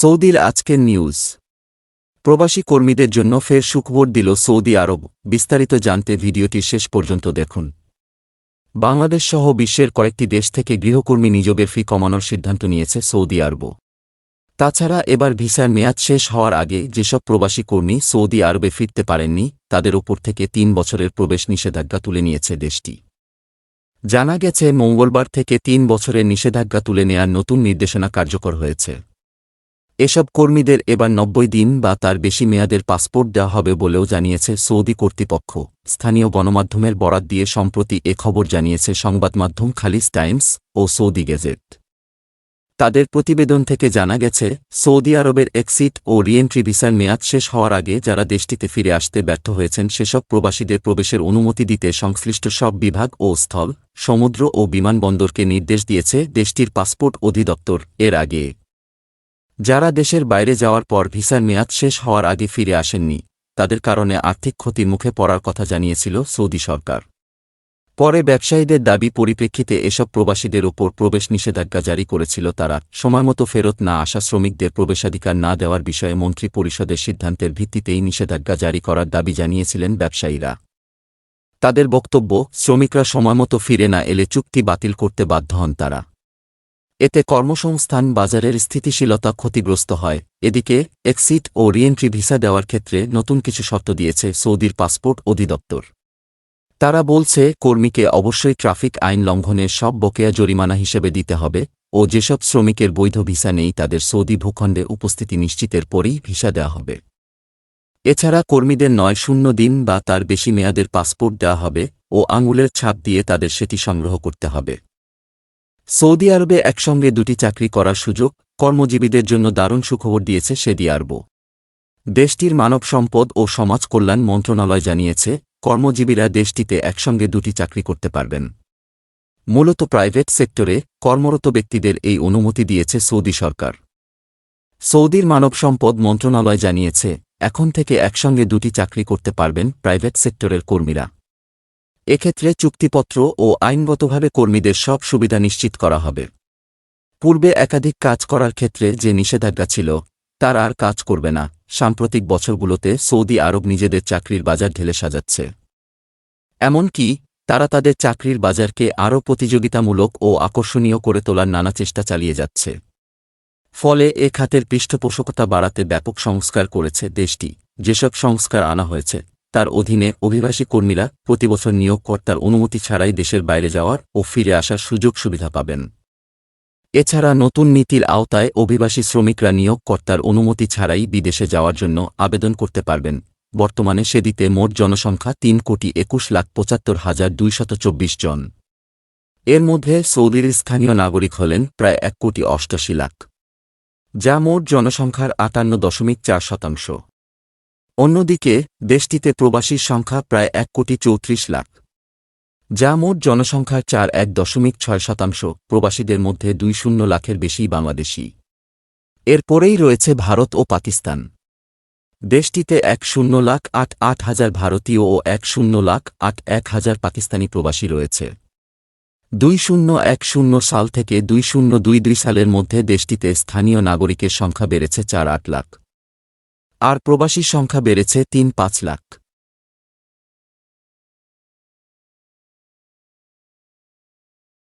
সৌদির আজকের নিউজ। প্রবাসী কর্মীদের জন্য ফের সুখবর দিল সৌদি আরব। বিস্তারিত জানতে ভিডিওটি শেষ পর্যন্ত দেখুন। বাংলাদেশ সহ বিশ্বের কয়েকটি দেশ থেকে গৃহকর্মী নিযোগের ফি কমানোর সিদ্ধান্ত নিয়েছে সৌদি আরব। তাছাড়া এবার ভিসার মেয়াদ শেষ হওয়ার আগে যেসব প্রবাসী কর্মী সৌদি আরবে ফিরতে পারেননি, তাদের ওপর থেকে তিন বছরের প্রবেশ নিষেধাজ্ঞা তুলে নিয়েছে দেশটি। জানা গেছে, মঙ্গলবার থেকে তিন বছরের নিষেধাজ্ঞা তুলে নেয়ার নতুন নির্দেশনা কার্যকর হয়েছে। এসব কর্মীদের এবার নব্বই দিন বা তার বেশি মেয়াদের পাসপোর্ট দেওয়া হবে বলেও জানিয়েছে সৌদি কর্তৃপক্ষ। স্থানীয় গণমাধ্যমের বরাত দিয়ে সম্প্রতি এ খবর জানিয়েছে সংবাদমাধ্যম খালিজ টাইমস ও সৌদি গেজেট। তাদের প্রতিবেদন থেকে জানা গেছে, সৌদি আরবের এক্সিট ও রিএন্ট্রি ভিসার মেয়াদ শেষ হওয়ার আগে যারা দেশটিতে ফিরে আসতে ব্যর্থ হয়েছেন, সেসব প্রবাসীদের প্রবেশের অনুমতি দিতে সংশ্লিষ্ট সব বিভাগ ও স্থল, সমুদ্র ও বিমানবন্দরকে নির্দেশ দিয়েছে দেশটির পাসপোর্ট অধিদপ্তর। এর আগে যারা দেশের বাইরে যাওয়ার পর ভিসার মেয়াদ শেষ হওয়ার আগে ফিরে আসেননি, তাদের কারণে আর্থিক ক্ষতির মুখে পড়ার কথা জানিয়েছিল সৌদি সরকার। পরে ব্যবসায়ীদের দাবি পরিপ্রেক্ষিতে এসব প্রবাসীদের ওপর প্রবেশ নিষেধাজ্ঞা জারি করেছিল তারা। সময়মতো ফেরত না আসা শ্রমিকদের প্রবেশাধিকার না দেওয়ার বিষয়ে মন্ত্রী পরিষদের সিদ্ধান্তের ভিত্তিতেই নিষেধাজ্ঞা জারি করার দাবি জানিয়েছিলেন ব্যবসায়ীরা। তাদের বক্তব্য, শ্রমিকরা সময়মতো ফিরে না এলে চুক্তি বাতিল করতে বাধ্য হন তারা। এতে কর্মসংস্থান বাজারের স্থিতিশীলতা ক্ষতিগ্রস্ত হয়। এদিকে, এক্সিট ও রিএন্ট্রি ভিসা দেওয়ার ক্ষেত্রে নতুন কিছু শর্ত দিয়েছে সৌদির পাসপোর্ট অধিদপ্তর। তারা বলছে, কর্মীকে অবশ্যই ট্রাফিক আইন লঙ্ঘনের সব বকেয়া জরিমানা হিসেবে দিতে হবে ও যেসব শ্রমিকের বৈধ ভিসা নেই তাদের সৌদি ভূখণ্ডে উপস্থিতি নিশ্চিতের পরেই ভিসা দেওয়া হবে। এছাড়া কর্মীদের নয় শূন্য দিন বা তার বেশি মেয়াদের পাসপোর্ট দেওয়া হবে ও আঙুলের ছাপ দিয়ে তাদের সেটি সংগ্রহ করতে হবে। সৌদি আরবে একসঙ্গে দুটি চাকরি করার সুযোগ কর্মজীবীদের জন্য দারুণ সুখবর দিয়েছে সেদি আরব। দেশটির মানব সম্পদ ও সমাজ কল্যাণ মন্ত্রণালয় জানিয়েছে, কর্মজীবীরা দেশটিতে একসঙ্গে দুটি চাকরি করতে পারবেন। মূলত প্রাইভেট সেক্টরে কর্মরত ব্যক্তিদের এই অনুমতি দিয়েছে সৌদি সরকার। সৌদির মানব সম্পদ মন্ত্রণালয় জানিয়েছে, এখন থেকে একসঙ্গে দুটি চাকরি করতে পারবেন প্রাইভেট সেক্টরের কর্মীরা। এক্ষেত্রে চুক্তিপত্র ও আইনগতভাবে কর্মীদের সব সুবিধা নিশ্চিত করা হবে। পূর্বে একাধিক কাজ করার ক্ষেত্রে যে নিষেধাজ্ঞা ছিল, তার আর কাজ করবে না। সাম্প্রতিক বছরগুলোতে সৌদি আরব নিজেদের চাকরির বাজার ঢেলে সাজাচ্ছে। এমনকি, তারা তাদের চাকরির বাজারকে আরও প্রতিযোগিতামূলক ও আকর্ষণীয় করে তোলার নানা চেষ্টা চালিয়ে যাচ্ছে। ফলে এ খাতের পৃষ্ঠপোষকতা বাড়াতে ব্যাপক সংস্কার করেছে দেশটি। যেসব সংস্কার আনা হয়েছে তার অধীনে অভিবাসী কর্মীরা প্রতিবছর নিয়োগকর্তার অনুমতি ছাড়াই দেশের বাইরে যাওয়ার ও ফিরে আসার সুযোগ সুবিধা পাবেন। এছাড়া নতুন নীতির আওতায় অভিবাসী শ্রমিকরা নিয়োগকর্তার অনুমতি ছাড়াই বিদেশে যাওয়ার জন্য আবেদন করতে পারবেন। বর্তমানে সেদিতে মোট জনসংখ্যা তিন কোটি একুশ লাখ পঁচাত্তর হাজার দুইশত চব্বিশ জন। এর মধ্যে সৌদির স্থানীয় নাগরিক হলেন প্রায় এক কোটি অষ্টাশি লাখ, যা মোট জনসংখ্যার আটান্ন দশমিক চার শতাংশ। অন্যদিকে, দেশটিতে প্রবাসীর সংখ্যা প্রায় এক কোটি চৌত্রিশ লাখ। যা মোট জনসংখ্যার চার এক দশমিক ছয় শতাংশ, প্রবাসীদের মধ্যে দুই শূন্য লাখের বেশি বাংলাদেশি। এরপরেই রয়েছে ভারত ও পাকিস্তান। দেশটিতে এক শূন্য লাখ আট আট হাজার ভারতীয় ও এক শূন্য লাখ আট, এক হাজার পাকিস্তানি প্রবাসী রয়েছে। দুই শূন্য এক শূন্য সাল থেকে দুই শূন্য দুই দুই সালের মধ্যে দেশটিতে স্থানীয় নাগরিকের সংখ্যা বেড়েছে চার আট লাখ। আর প্রবাসী সংখ্যা বেড়েছে তিন পাঁচ লাখ।